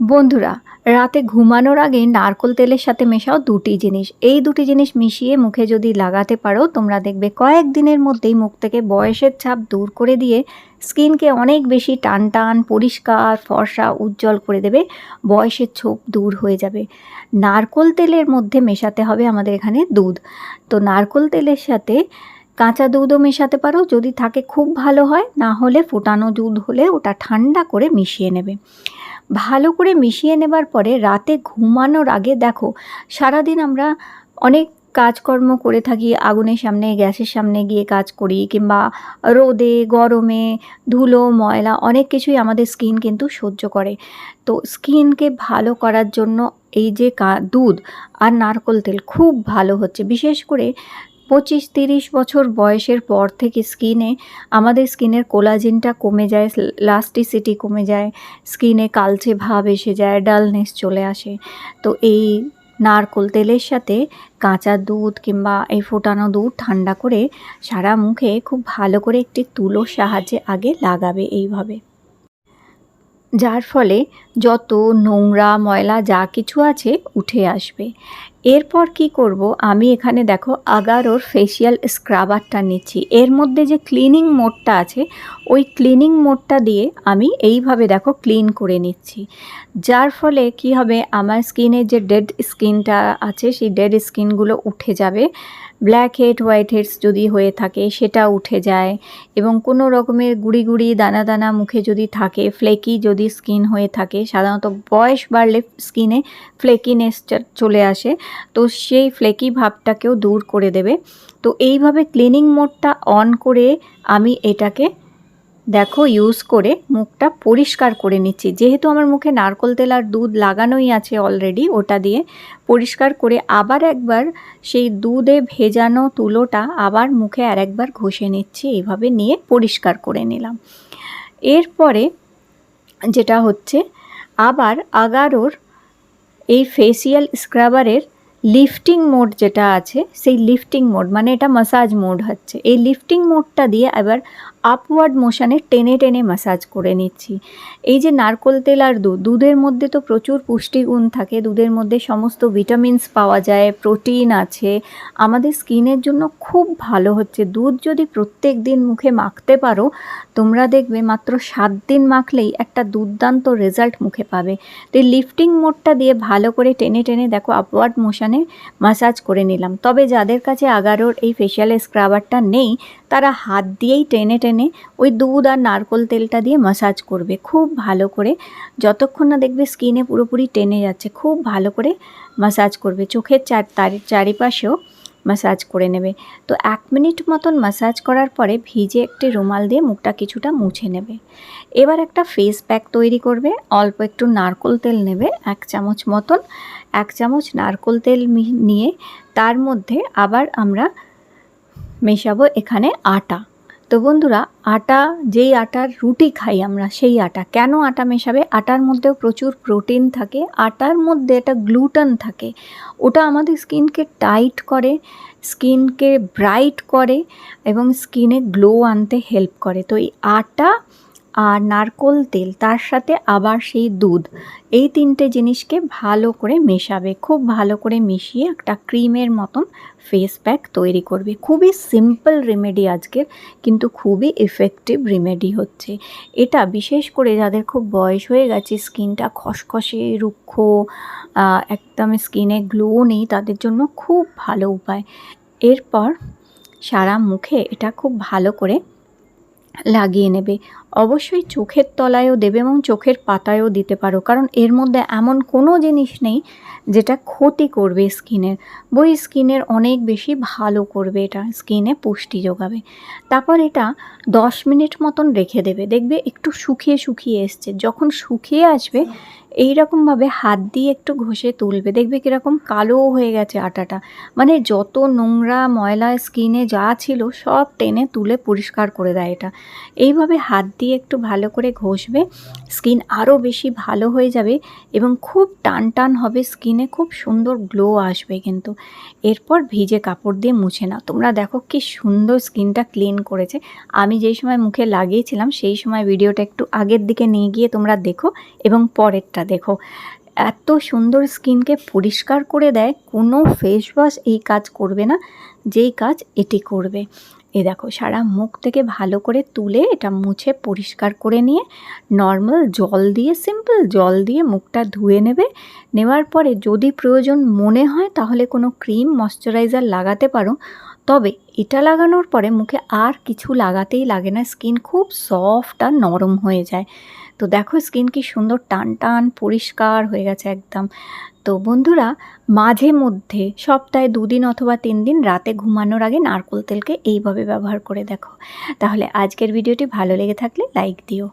বন্ধুরা, রাতে ঘুমানোর আগে নারকোল তেলের সাথে মেশাও দুটি জিনিস। এই দুটি জিনিস মিশিয়ে মুখে যদি লাগাতে পারো, তোমরা দেখবে কয়েক দিনের মধ্যেই মুখ থেকে বয়সের ছাপ দূর করে দিয়ে স্কিনকে অনেক বেশি টান টান পরিষ্কার, ফর্সা, উজ্জ্বল করে দেবে। বয়সের ছোপ দূর হয়ে যাবে। নারকোল তেলের মধ্যে মেশাতে হবে আমাদের এখানে দুধ। তো নারকোল তেলের সাথে কাঁচা দুধও মেশাতে পারো, যদি থাকে খুব ভালো হয়, না হলে ফোটানো দুধ হলে ওটা ঠান্ডা করে মিশিয়ে নেবে। ভালো করে মিশিয়ে নেবার পরে রাতে ঘুমানোর আগে দেখো, সারাদিন আমরা অনেক কাজকর্ম করে থাকি, আগুনের সামনে, গ্যাসের সামনে গিয়ে কাজ করি কিংবা রোদে, গরমে, ধুলো, ময়লা অনেক কিছুই আমাদের স্কিন কিন্তু সহ্য করে। তো স্কিনকে ভালো করার জন্য এই যে দুধ আর নারকোল তেল খুব ভালো হচ্ছে। বিশেষ করে পঁচিশ তিরিশ বছর বয়সের পর থেকে স্কিনে আমাদের স্কিনের কোলাজিনটা কমে যায় লাস্টিসিটি কমে যায়, স্কিনে কালচে ভাব এসে যায় ডালনেস চলে আসে। তো এই নারকোল তেলের সাথে কাঁচা দুধ কিংবা এই ফোটানো দুধ ঠান্ডা করে সারা মুখে খুব ভালো করে একটি তুলোর সাহায্যে আগে লাগাবে এইভাবে। যার ফলে যত নোংরা, ময়লা যা কিছু আছে উঠে আসবে। এরপর কি করব? আমি এখানে দেখো আগারোর ফেসিয়াল স্ক্রাবারটা নিচ্ছি। এর মধ্যে যে ক্লিনিং মোডটা আছে, ওই ক্লিনিং মোডটা দিয়ে আমি এইভাবে দেখো ক্লিন করে নিচ্ছি। যার ফলে কি হবে? আমার স্কিনের যে ডেড স্কিনটা আছে, সেই ডেড স্কিনগুলো উঠে যাবে। ব্ল্যাক হেড হোয়াইট হেডস যদি হয়ে থাকে, সেটা উঠে যায়। এবং কোনো রকমের গুড়ি গুড়ি, দানা দানা মুখে যদি থাকে ফ্লেকি যদি স্কিন হয়ে থাকে, সাধারণত বয়স বাড়লে স্কিনে ফ্লেকিনেস চলে আসে। তো সেই ফ্লেকি ভাবটাকেও দূর করে দেবে। তো এইভাবে ক্লিনিং মোডটা অন করে আমি এটাকে দেখো ইউজ করে মুখটা পরিষ্কার করে নিচ্ছি। যেহেতু আমার মুখে নারকোল তেল আর দুধ লাগানোই আছে অলরেডি ওটা দিয়ে পরিষ্কার করে আবার একবার সেই দুধে ভেজানো তুলোটা আবার মুখে আর একবার ঘষে নিচ্ছি, এইভাবে নিয়ে পরিষ্কার করে নিলাম। এরপরে যেটা হচ্ছে, আবার আগারোর এই ফেসিয়াল স্ক্রাবারের লিফটিং মোড যেটা আছে, সেই লিফটিং মোড মানে এটা মাসাজ মোড হচ্ছে। এই লিফটিং মোডটা দিয়ে এবার আপওয়ার্ড মোশানে টেনে টেনে মাসাজ করে নিচ্ছি। এই যে নারকোল তেল আর দুধ, দুধের মধ্যে তো প্রচুর পুষ্টিগুণ থাকে, দুধের মধ্যে সমস্ত ভিটামিনস পাওয়া যায় প্রোটিন আছে। আমাদের স্কিনের জন্য খুব ভালো হচ্ছে। দুধ যদি প্রত্যেক দিন মুখে মাখতে পারো, তোমরা দেখবে মাত্র সাত দিন মাখলেই একটা দুর্দান্ত রেজাল্ট মুখে পাবে। তো এই লিফটিং মোডটা দিয়ে ভালো করে টেনে টেনে দেখো আপওয়ার্ড মোশানে মাসাজ করে নিলাম। তবে যাদের কাছে আগারোর এই ফেশিয়াল স্ক্রাবারটা নেই তারা হাত দিয়েই টেনে টেনে ওই দুধ আর নারকোল তেলটা দিয়ে মাসাজ করবে। খুব ভালো করে যতক্ষণ না দেখবে স্কিনে পুরোপুরি টেনে যাচ্ছে, খুব ভালো করে মাসাজ করবে। চোখের চার চারিপাশেও মাসাজ করে নেবে। তো এক মিনিট মতন মাসাজ করার পরে ভিজে একটি রুমাল দিয়ে মুখটা কিছুটা মুছে নেবে। এবার একটা ফেস প্যাক তৈরি করবে, অল্প একটু নারকোল তেল নেবে, এক চামচ মতন, এক চামচ নারকোল তেল নিয়ে তার মধ্যে আবার আমরা মেশাবো এখানে আটা। তো বন্ধুরা, আটা, যেই আটার রুটি খাই আমরা, সেই আটা। কেন আটা মেশাবে? আটার মধ্যেও প্রচুর প্রোটিন থাকে, আটার মধ্যে একটা গ্লুটন থাকে। ওটা আমাদের স্কিনকে টাইট করে, স্কিনকে ব্রাইট করে, এবং স্কিনে গ্লো আনতে হেল্প করে। তো এই আটা আর নারকোল তেল, তার সাথে আবার সেই দুধ। এই তিনটে জিনিসকে ভালো করে মেশাবে, খুব ভালো করে মিশিয়ে একটা ক্রিমের মতন ফেস প্যাক তৈরি করবে। খুবই সিম্পল রেমেডি আজকের, কিন্তু খুবই এফেক্টিভ রেমেডি হচ্ছে। এটা বিশেষ করে যাদের খুব বয়স হয়ে গেছে, স্কিনটা খসখসে, রুক্ষ একদম স্কিনে গ্লো নেই, তাদের জন্য খুব ভালো উপায়। এরপর সারা মুখে এটা খুব ভালো করে লাগিয়ে নেবে। অবশ্যই চোখের তলায়ও দেবে এবং চোখের পাতায়ও দিতে পারো। কারণ এর মধ্যে এমন কোনো জিনিস নেই যেটা ক্ষতি করবে স্কিনের। বই স্কিনের অনেক বেশি ভালো করবে এটা, স্কিনে পুষ্টি যোগাবে। তারপর এটা দশ মিনিট মতন রেখে দেবে। দেখবে একটু শুকিয়ে শুকিয়ে এসছে। যখন শুকিয়ে আসবে এই রকমভাবে হাত দিয়ে একটু ঘষে তুলবে। দেখবে কীরকম কালো হয়ে গেছে আটাটা। মানে যত নোংরা ময়লা স্কিনে যা ছিল সব টেনে তুলে পরিষ্কার করে দেয় এটা। এইভাবে হাত দিয়ে একটু ভালো করে ঘষবে, স্কিন আরও বেশি ভালো হয়ে যাবে এবং খুব টান টান হবে স্কিনে, খুব সুন্দর গ্লো আসবে কিন্তু। এরপর ভিজে কাপড় দিয়ে মুছে নাও। তোমরা দেখো কি সুন্দর স্কিনটা ক্লিন করেছে। আমি যেই সময় মুখে লাগিয়েছিলাম, সেই সময় ভিডিওটা একটু আগের দিকে নিয়ে গিয়ে তোমরা দেখো এবং পরেরটা দেখো। এত সুন্দর স্কিনকে পরিষ্কার করে দেয়, কোনো ফেস ওয়াশ এই কাজ করবে না। যেই কাজ এটি করবে। এ দেখো, সারা মুখ থেকে ভালো করে তুলে এটা মুছে পরিষ্কার করে নিয়ে নর্মাল জল দিয়ে সিম্পল জল দিয়ে মুখটা ধুয়ে নেবে। নেওয়ার পরে যদি প্রয়োজন মনে হয় তাহলে কোনো ক্রিম ময়শ্চারাইজার লাগাতে পারো। তবে এটা লাগানোর পরে মুখে আর কিছু লাগাতেই লাগে না স্কিন খুব সফট আর নরম হয়ে যায়। তো দেখো স্কিন কি সুন্দর টান টান পরিষ্কার হয়ে গেছে একদম। তো বন্ধুরা, মাঝে মধ্যে সপ্তাহে দুদিন অথবা তিন দিন রাতে ঘুমানোর আগে নারকোল তেলকে এইভাবে ব্যবহার করে দেখো। তাহলে আজকের ভিডিওটি ভালো লেগে থাকলে লাইক দিও।